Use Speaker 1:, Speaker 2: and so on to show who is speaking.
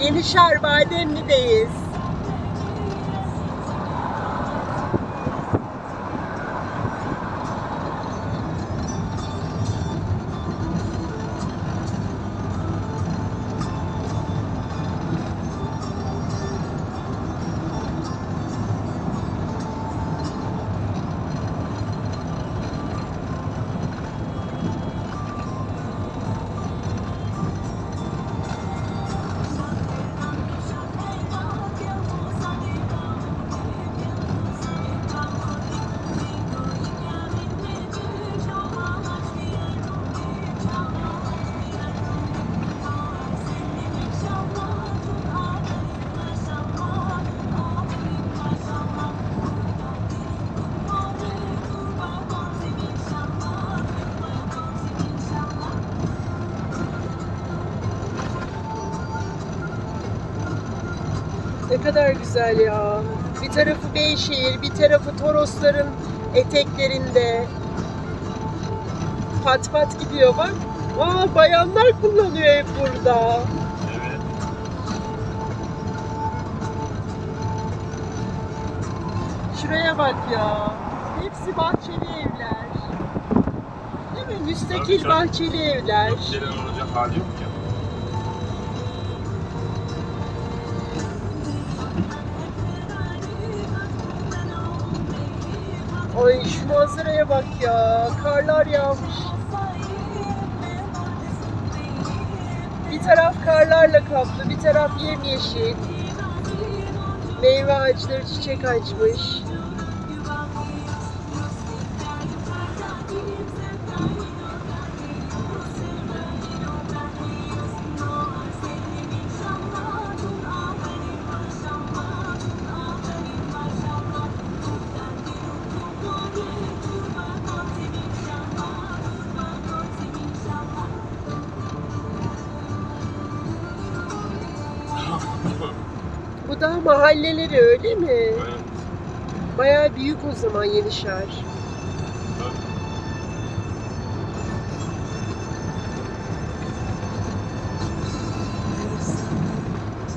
Speaker 1: Yenişehir Bademli'deyiz. Ne kadar güzel ya. Bir tarafı Beyşehir, bir tarafı Torosların eteklerinde. Pat pat gidiyor bak. Aa, bayanlar kullanıyor hep burada.
Speaker 2: Evet.
Speaker 1: Şuraya bak ya. Hepsi bahçeli evler. Değil mi? Müstakil bahçeli evler.
Speaker 2: Gelen olacak hali yok ya.
Speaker 1: Ay şu manzaraya bak ya. Karlar yağmış. Bir taraf karlarla kaplı, bir taraf yemyeşil. Meyve ağaçları çiçek açmış. Daha mahalleleri öyle mi?
Speaker 2: Evet.
Speaker 1: Bayağı büyük o zaman Yenişehir.